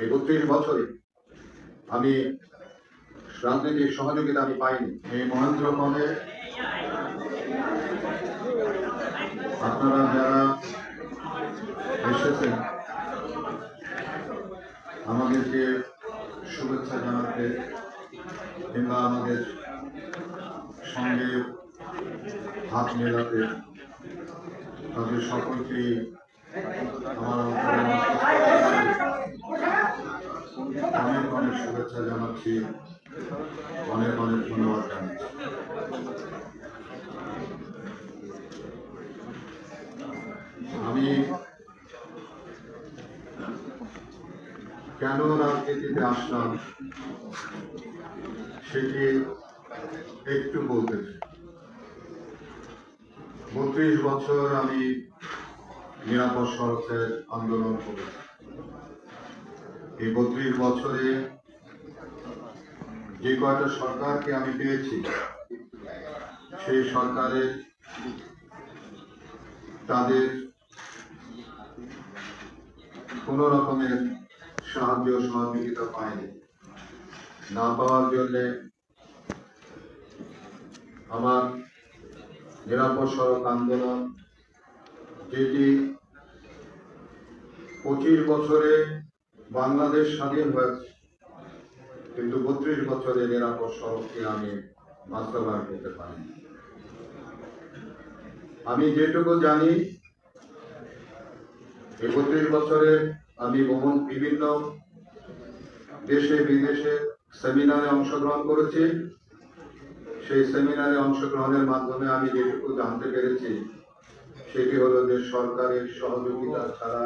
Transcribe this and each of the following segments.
এই বত্রিশ বছরে আমি রাজনৈতিক সহযোগিতা আমি পাইনি। এই মহেন্দ্রক্ষণে আপনারা যারা এসেছেন, আমাদেরকে শুভেচ্ছা জানাতে কিংবা আমাদের সঙ্গে হাত মেলাতে তাদের সকলকে আমার অনেক অনেক শুভেচ্ছা জানাচ্ছি। অনেক অনেক ধন্যবাদ জানাচ্ছি। আমি কেন রাজনীতিতে আসলাম সেটি একটু বলতে বত্রিশ বছর আমি নিরাপদ সড়কের আন্দোলন করেছি। এই বত্রিশ বছরে যে কয়টা সরকারকে আমি পেয়েছি, সেই সরকারের তাদের কোন রকমের সাহায্য সহযোগিতা পায়নি না পাওয়ার জন্য আমার নিরাপদ সড়ক আন্দোলন, যেটি পঁচিশ বছরে বাংলাদেশ স্বাধীন হয়েছে। কিন্তু বত্রিশ বছরে নিরাপদ সড়ককে আমি বাস্তবায়ন করতে পারি আমি যেটুকু জানি, এই বত্রিশ বছরে আমি বহু বিভিন্ন দেশে বিদেশে সেমিনারে অংশগ্রহণ করেছি। সেই সেমিনারে অংশগ্রহণের মাধ্যমে আমি যেটুকু জানতে পেরেছি, সেটি হলো যে সরকারের সহযোগিতা ছাড়া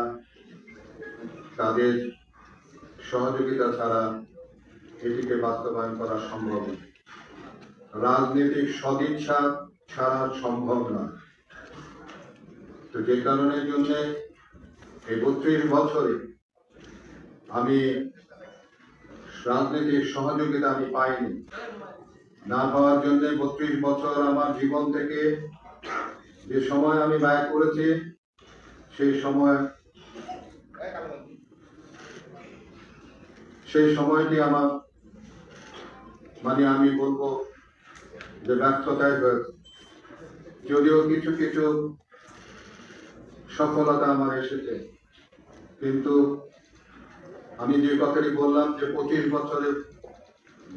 তাদের সহযোগিতা ছাড়া এটিকে বাস্তবায়ন করা সম্ভব। রাজনৈতিক সদিচ্ছা ছাড়া সম্ভব নয় তো যে কারণের জন্য এই বত্রিশ বছরে আমি রাজনৈতিক সহযোগিতা আমি পাইনি না পাওয়ার জন্য বত্রিশ বছর আমার জীবন থেকে যে সময় আমি ব্যয় করেছি, সেই সময় সেই সময়টি আমার মানে আমি বলব যে ব্যর্থতায় হয়েছে যদিও কিছু কিছু সফলতা আমার এসেছে, কিন্তু আমি যে কথাটি বললাম যে পঁচিশ বছরে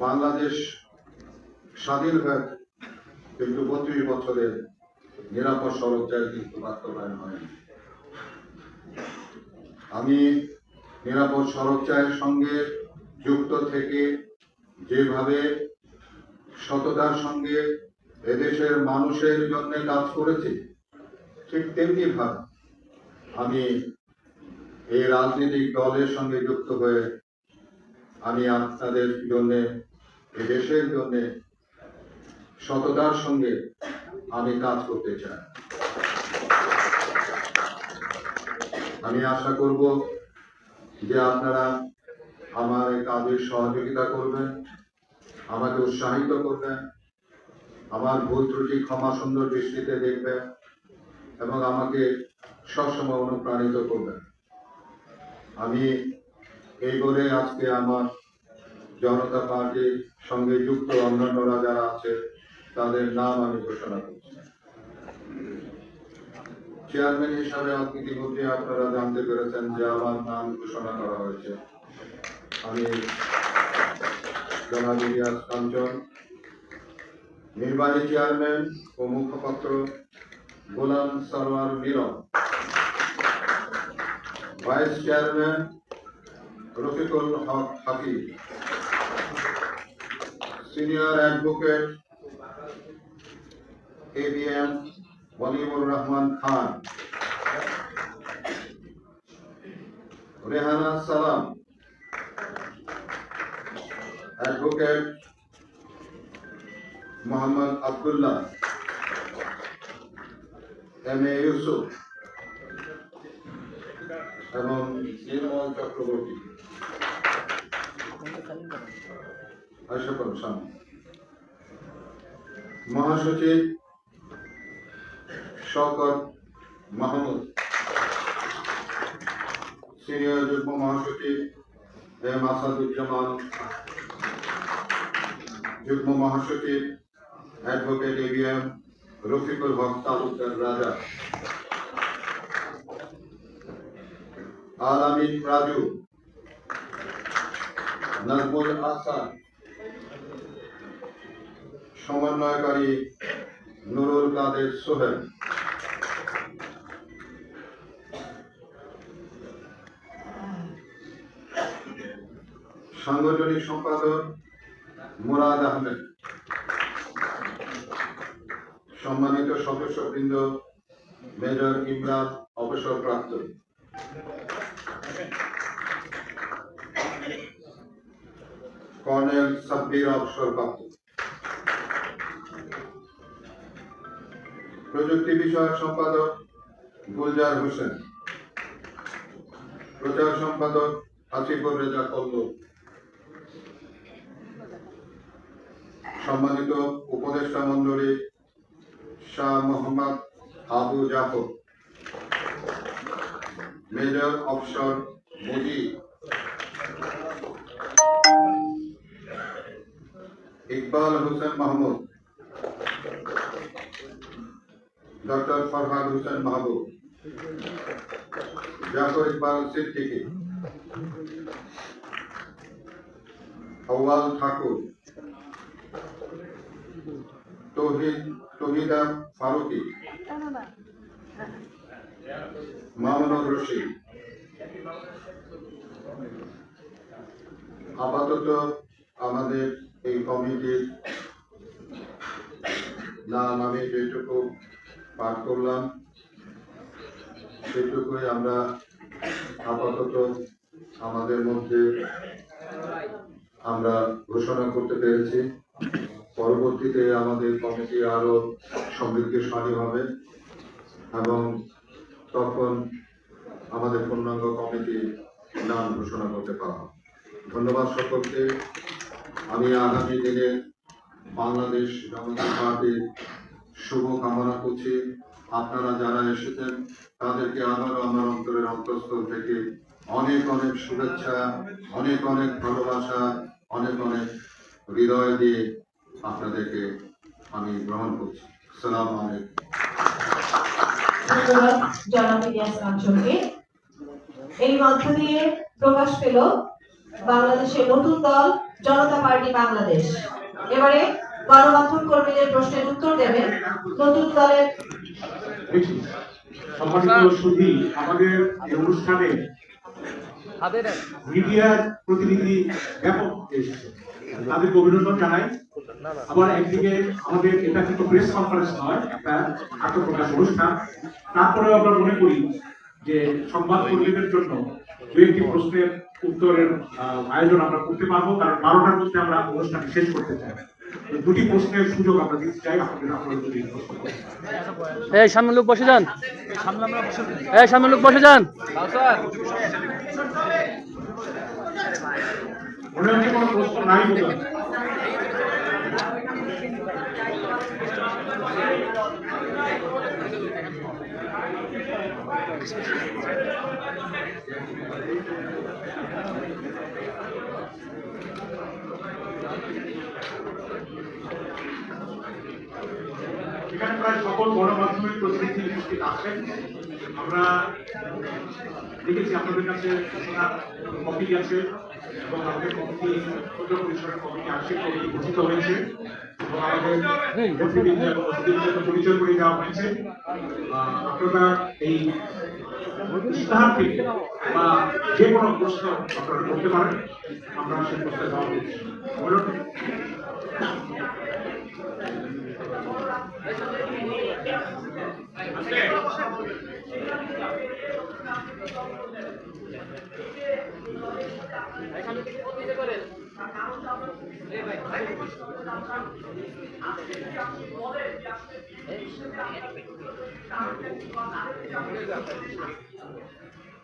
বাংলাদেশ স্বাধীন হয়েছে কিন্তু বত্রিশ বছরের নিরাপদ সড়ক চাই কিন্তু বাস্তবায়ন হয়নি। আমি নিরাপদ সড়ক চায়ের সঙ্গে যুক্ত থেকে যেভাবে সততার সঙ্গে এদেশের মানুষের জন্য কাজ করেছি, ঠিক তেমনি ভাবে আমি এই রাজনৈতিক দলের সঙ্গে যুক্ত হয়ে আমি আপনাদের জন্য এই দেশের জন্য সততার সঙ্গে আমি কাজ করতে চাই। আমি আশা করব যে আপনারা আমার এই কাজে সহযোগিতা করবেন, আমাকে উৎসাহিত করবেন, আমার ভুল ত্রুটি ক্ষমা সুন্দর দৃষ্টিতে দেখবেন এবং আমাকে সবসময় অনুপ্রাণিত করবেন। আমি এই বলে আজকে আমার জনতা পার্টির সঙ্গে যুক্ত অন্যান্যরা যারা আছে, তাদের নাম আমি ঘোষণা করছি। চেয়ারম্যান হিসাবে ইতিমধ্যে আপনারা জানতে পেরেছেন যে আমার নাম ঘোষণা করা হয়েছে। আমি জনাব ইলিয়াস কাঞ্চন নির্বাহী চেয়ারম্যান ও মুখপাত্র Golam Sarwar Milon vice chairman Rafiqul Haque Hakim senior advocate A B M Waliur Rahman Khan Rehana Salam advocate Mohammad Abdullah M A Yusuf এবং নির্মল চক্রবর্তী আশা করুন সামনে মহাসচিব শওকত মাহমুদ। সিনিয়র যুগ্ম মহাসচিব এম আসাদুজ্জামান। যুগ্ম মহাসচিব অ্যাডভোকেট এবিএম রফিকুল হক তালুকদার রাজা। আলামিন রাজু, নাজমুল আহসান, সমন্বয়কারী নুরুল কাদের সোহেল। সাংগঠনিক সম্পাদক মুরাদ আহমেদ। সম্মানিত সদস্যবৃন্দ, মেজর ইমরান অবসরপ্রাপ্ত। কর্নেল সাব্বির অবসরপ্রাপ্ত। প্রযুক্তি বিষয়ক সম্পাদক গুলজার হোসেন। প্রচার সম্পাদক আসিফুর রেজা কল্লু সম্মানিত উপদেষ্টা মন্ডলী শাহ মোহাম্মদ আবু জাফর, মেজর অফসর মুজি ইকবাল হোসেন মাহমুদ, ডক্টর ফরহাদ হোসেন মাহবুব, জাফর ইকবাল সিদ্দিকী ঠাকুর তৌহিদ ফারুকি। মামুনুর রশিদ। আপাতত আমাদের এই কমিটির নাম আমি যেটুকু পাঠ করলাম, সেটুকুই আমরা আপাতত আমাদের মধ্যে আমরা ঘোষণা করতে পেরেছি। পরবর্তীতে আমাদের কমিটি আরও সমৃদ্ধশালী হবে এবং তখন আমাদের পূর্ণাঙ্গ কমিটি নাম ঘোষণা করতে পারব। ধন্যবাদ সকলকে। আমি আগামী দিনে বাংলাদেশ জনতা পার্টির শুভ কামনা করছি। আপনারা যারা এসেছেন, তাদেরকে আবারও আমার অন্তরের অন্তঃস্থল থেকে অনেক অনেক শুভেচ্ছা, অনেক অনেক ভালোবাসা, অনেক অনেক হৃদয় দিয়ে আপনাদেরকে আমি গ্রহণ করছি। সালাম আলাইকুম। জনাব ইলিয়াস কাঞ্চনকে এই মধ্য দিয়ে প্রকাশ পেল বাংলাদেশের নতুন দল জনতা পার্টি বাংলাদেশ। এবারে গণমাধ্যম কর্মীদের প্রশ্নের উত্তর দেবেন নতুন দলের সম্মানিত সুধী আমাদের এই অনুষ্ঠানে মিডিয়ার প্রতিনিধি ব্যাপক এসেছে। তাদেরকে অভিনন্দন জানাই। আবার একদিকে আমাদের এটা কিন্তু প্রেস কনফারেন্স নয় একটা আত্মপ্রকাশ অনুষ্ঠান। তারপরেও আমরা মনে করি যে সংবাদ কর্মীদের জন্য দু একটি প্রশ্নের উত্তরের আয়োজন আমরা করতে পারব। কারণ বারোটার মধ্যে আমরা অনুষ্ঠান শেষ করতে চাই। দুটি প্রশ্নের সুযোগ আমরা দিতে চাই। আপনাদের আপনাদের যদি। এই সামনে লোক বসে যান। এই সামনে লোক বসে যান। মনে হচ্ছে কোনো প্রশ্ন নাই বোধ। এখানে প্রায় সকল গণমাধ্যমের প্রতিনিধি উপস্থিত আছেন আমরা দেখেছি, আপনাদের কাছে কপি আছে এবং আমাদের কমিটি গঠিত হয়েছে এবং আমাদের পরিচয় করে দেওয়া হয়েছে। আপনারা এই ইস্তাহার বা যে কোনো প্রশ্ন আপনারা করতে পারেন। আমরা সেই প্রশ্নে দিচ্ছি। বলুন।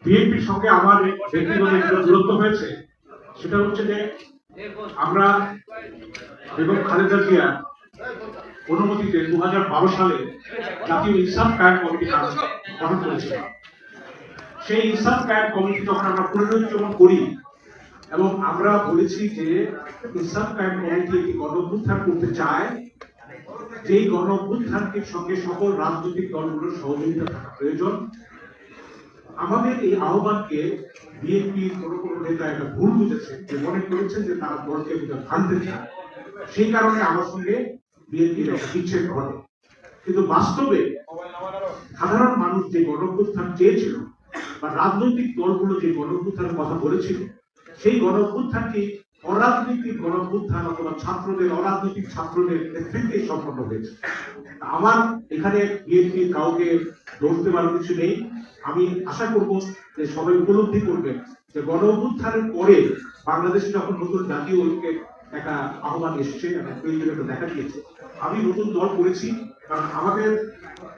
বিএনপির সঙ্গে আমার ব্যক্তিগত যেটা দূরত্ব হয়েছে সেটা হচ্ছে যে আমরা বেগম খালেদা জিয়া অনুমতিতে দু হাজার বারো সালে জাতীয় ইনসাফ কায়েম কমিটি গঠন- গঠন করেছিল। সেই ইনসাফ কায়েম কমিটি যখন আমরা পুনরুজ্জীবন করি এবং আমরা বলেছি যে ইসলাম কমিটি একটি করতে চায়, যেই গণঅভ্যুত্থানকে সঙ্গে সকল রাজনৈতিক দলগুলোর সহযোগিতা থাকা প্রয়োজন। আমাদের এই আহ্বানকে বিএনপির কোনো কোনো নেতা একটা ভুল বুঝেছে, যে মনে করেছেন যে তারা দলকে ভাঙতে চায়। সেই কারণে আমার সঙ্গে বিএনপির একটা বিচ্ছেদ ঘটে। কিন্তু বাস্তবে সাধারণ মানুষ যে গণঅভ্যুত্থান চেয়েছিল বা রাজনৈতিক দলগুলো যে গণঅভ্যুত্থানের কথা বলেছিল সেই গণ গণঅভ্যুত্থানটি অরাজনৈতিক গণঅভ্যুত্থান অথবা ছাত্রদের অরাজনৈতিক ছাত্রদের নেতৃত্বে সম্পন্ন হয়েছে। আমার এখানে বিএনপি কাউকে দোষ দেওয়ার কিছু নেই। আমি আশা করব যে সবাই উপলব্ধি করবেন যে গণ অভ্যুত্থানের পরে বাংলাদেশে যখন নতুন জাতীয় ঐক্যের একটা আহ্বান এসছে এবং প্রয়োজনীয়তা দেখা দিয়েছে, আমি নতুন দল করেছি, কারণ আমাদের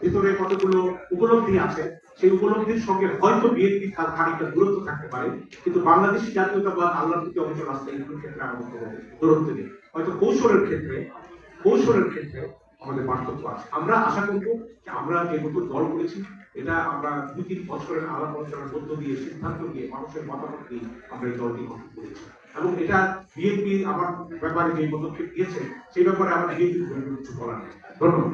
ভিতরে কতগুলো উপলব্ধি আছে সেই উপলব্ধির সঙ্গে হয়তো বিএনপি তার খানিকটা দূরত্ব থাকতে পারে, কিন্তু বাংলাদেশি জাতীয়তাবাদ আল্লাহর প্রতি অবসর আসতে এগুলোর ক্ষেত্রে আমাদের দূরত্ব নেই। হয়তো কৌশলের ক্ষেত্রে কৌশলের ক্ষেত্রে আমাদের পার্থক্য আছে। আমরা আশা করব যে আমরা যে নতুন দল করেছি, এটা আমরা দুই তিন বছরের আলাপ আলোচনার মধ্য দিয়ে, সিদ্ধান্ত দিয়ে, মানুষের মতামত দিয়ে আমরা এই দলটি গঠন করেছি। এবং এটা বিএনপি আমার ব্যাপারে যে পদক্ষেপ দিয়েছে সেই ব্যাপারে আমার বিএনপি কিছু বলার নেই। ধন্যবাদ।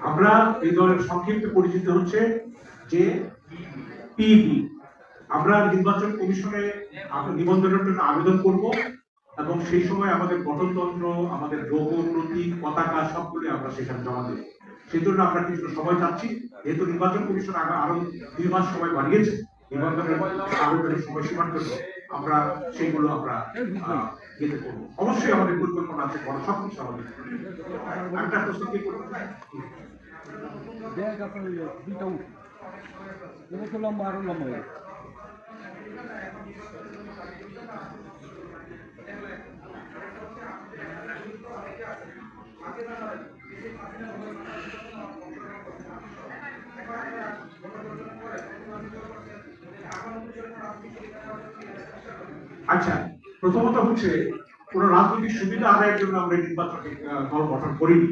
আমরা এই দলের সংক্ষিপ্ত পরিচিত হচ্ছে যে পিবি আমরা নির্বাচন কমিশনে নিবন্ধনের জন্য আবেদন করব এবং সেই সময় আমাদের গঠনতন্ত্র, আমাদের লোগো প্রতীক পতাকা সবগুলো আমরা সেখানে জমা দেব। সেই জন্য আমরা কিছু সময় চাচ্ছি। যেহেতু নির্বাচন কমিশন আরও দুই মাস সময় বাড়িয়েছে নিবন্ধনের আবেদনের সময়সীমার জন্য আমরা সেইগুলো আমরা ইয়েতে করব অবশ্যই আমাদের পরিকল্পনা আছে বড় সব কিছু আমাদের একটা প্রশ্ন লম্বা আরও লম্বা হয়ে। আচ্ছা প্রথমত হচ্ছে কোন রাজনৈতিক সুবিধা আদায়ের জন্য আমরা এই নির্বাচনী আহ, দল গঠন করিনি।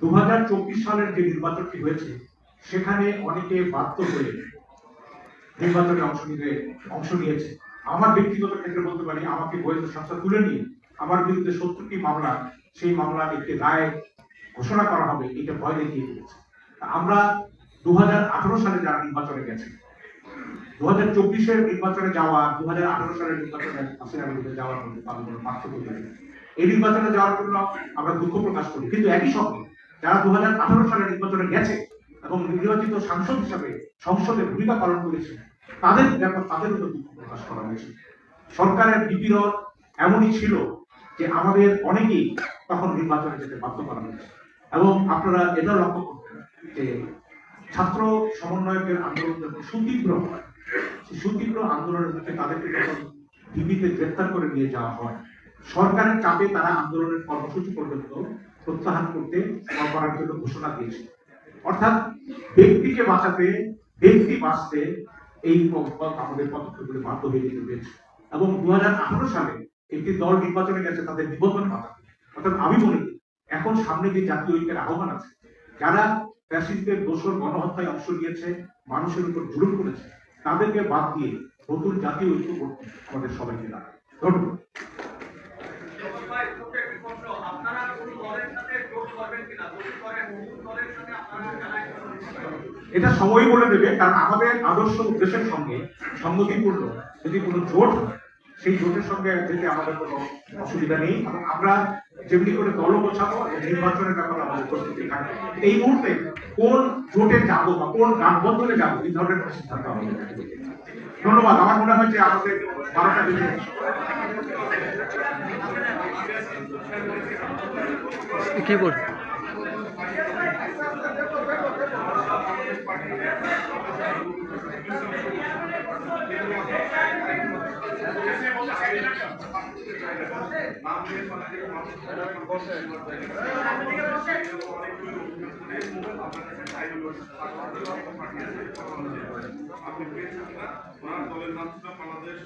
দু হাজার চব্বিশ সালের যে নির্বাচনটি হয়েছে সেখানে অনেকে বাধ্য হয়ে নির্বাচনে অংশ নিতে অংশ নিয়েছে। আমার ব্যক্তিগত ক্ষেত্রে বলতে পারি আমাকে গোয়েন্দা সংস্থা তুলে নিয়ে আমার বিরুদ্ধে সত্তরটি মামলা সেই মামলা একটি রায় ঘোষণা করা হবে এটা ভয় দেখিয়ে দিয়েছে। আমরা দু হাজার আঠারো সালে যারা নির্বাচনে গেছে দু হাজার চব্বিশের নির্বাচনে যাওয়া দু হাজার আঠারো সালের নির্বাচনে হাসিনা বিরুদ্ধে যাওয়ার মধ্যে তাদের কোনো পার্থক্য নেই। এই নির্বাচনে যাওয়ার জন্য আমরা দুঃখ প্রকাশ করি। কিন্তু একই সঙ্গে যারা দু হাজার আঠারো সালের নির্বাচনে গেছে এবং নির্বাচিত সাংসদ হিসাবে সংসদে ভূমিকা পালন করেছে তাদের ব্যাপার, তাদের উপর দুঃখ প্রকাশ করা হয়েছে। সরকারের বিপিরণ এমনই ছিল যে আমাদের অনেকেই তখন নির্বাচনে যেতে বাধ্য করা হয়েছে। এবং আপনারা এটা লক্ষ্য করবেন যে ছাত্র সমন্বয়কের আন্দোলন যখন সুতীব্র হয় সুতীব্র আন্দোলনের মধ্যে তাদেরকে যখন গ্রেফতার করে নিয়ে যাওয়া হয়, সরকারের চাপে তারা আন্দোলনের কর্মসূচি পর্যন্ত প্রত্যাহার করতে করার জন্য ঘোষণা দিয়েছে। অর্থাৎ ব্যক্তিকে বাঁচাতে, ব্যক্তি বাঁচতে এই আমাদের পদক্ষেপগুলো বাধ্য হয়ে যেতে হয়েছে। এবং দু হাজার আঠারো সালে একটি দল নির্বাচনে গেছে, তাদের নিবন্ধন পাতা। অর্থাৎ আমি মনে করি, এখন সামনে যে জাতীয় ঐক্যের আহ্বান আছে, যারা ফ্যাসিস্টদের দোষর গণহত্যায় অংশ নিয়েছে, মানুষের উপর জুলুম করেছে তাদেরকে বাদ দিয়ে নতুন জাতীয় ঐক্য করতে আমাদের সবাইকে লাগে। এটা সময় বলে দেবে, কারণ আমাদের আদর্শ উদ্দেশ্যের সঙ্গে সঙ্গতিপূর্ণ যদি কোনো জোট সেই জোটের সঙ্গে যেতে আমাদের কোনো অসুবিধা নেই। এবং আমরা যেমনি করে দল এবং নির্বাচনের ব্যাপারে আমাদের প্রস্তুতি থাকবে। এই মুহূর্তে কোন জোটে যাব বা কোন গাঠবন্ধনে যাব, এই ধরনের কোনো সিদ্ধান্ত আমাদের। ধন্যবাদ। আমার মনে হয় যে আমাদের বারোটা দিনে কি বল আপনি পেয়েছেন কিনা ওনার দলের নাম ছিল বাংলাদেশ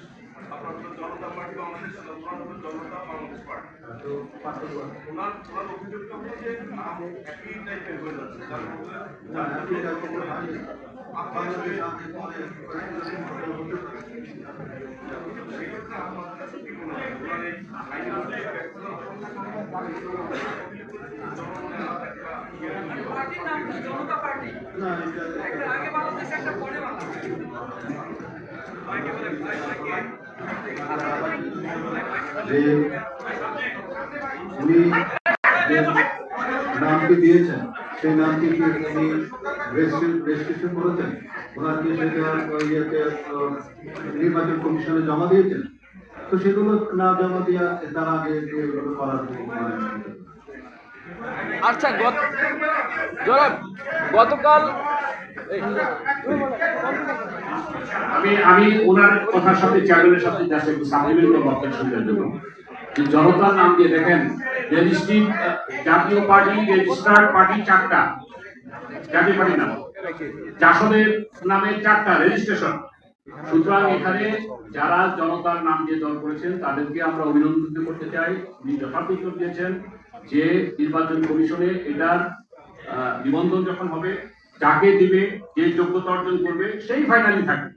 আপনার জনতা পার্টি বাংলাদেশ জনতা বাংলাদেশ পার্টি ওনার ওনার অভিযোগটা হলো একই টাইপের হয়ে যাচ্ছে যার মধ্যে আপনার যে উনি নামটি দিয়েছেন সেই নামটি কি উনি রেজিস্ট্রেশন করেছেন। ওনার কি সেটা ইয়েতে নির্বাচন কমিশনে জমা দিয়েছেন। তো সেগুলো না জমা দিয়া তার আগে এগুলো করার। আচ্ছা গত গতকাল আমি আমি ওনার কথার সাথে চেয়ারম্যানের সাথে সাপ্লিমেন্ট বক্তব্য জনতার নাম দিয়ে দেখেন রেজিস্ট্রি জাতীয় পার্টি পার্টি চারটা। জাতীয় পার্টি নাম। নামে চারটা রেজিস্ট্রেশন। সুতরাং এখানে যারা জনতার নাম দিয়ে দল করেছেন, তাদেরকে আমরা অভিনন্দন করতে চাই। দিয়েছেন যে নির্বাচন কমিশনে এটার নিবন্ধন যখন হবে, যাকে দিবে, যে যোগ্যতা অর্জন করবে, সেই ফাইনালি থাকবে।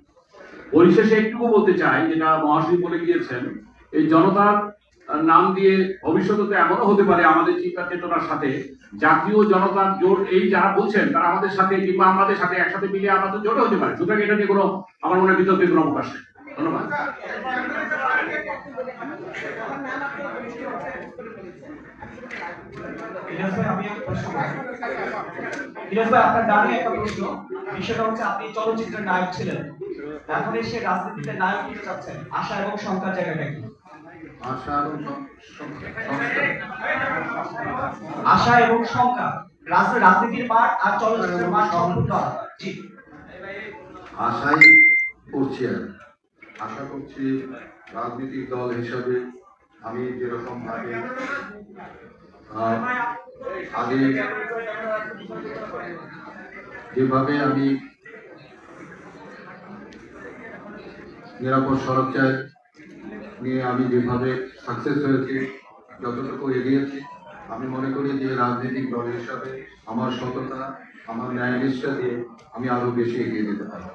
পরিশেষে একটুকু বলতে চাই, যেটা মহাশয় বলে গিয়েছেন, এই জনতার নাম দিয়ে ভবিষ্যতে এমনও হতে পারে আমাদের চিন্তা চেতনার সাথে। জাতীয় জনতার জোট এই যারা বলছেন, তারা আমাদের সাথে কিংবা আমাদের সাথে একসাথে মিলে আমাদের জোটে হতে পারে। সুতরাং এটা নিয়ে কোনো আমার মনে বিতর্কের কোনো অবকাশ নেই। ধন্যবাদ। আপনি চলচ্চিত্রের নায়ক ছিলেন। এখন এসে রাজনীতিতে নায়ক হতে চাচ্ছেন। আশা এবং শঙ্কার জায়গাটা কি? আশা এবং সং- সং- আশা এবং শঙ্কা রাজ- রাজনীতির মাঠ আর চলচ্চিত্রের মাঠ সম্পূর্ণ আলাদা আশাই করছি আর আশা করছি রাজনৈতিক দল হিসাবে আমি যেরকম আহ, আগে যেভাবে আমি নিরাপদ সড়ক চাই নিয়ে আমি যেভাবে সাকসেস হয়েছি, যতটুকু এগিয়েছি, আমি মনে করি যে রাজনৈতিক দল হিসাবে আমার সততা, আমার ন্যায় নিষ্ঠা দিয়ে আমি আরও বেশি এগিয়ে যেতে পারব।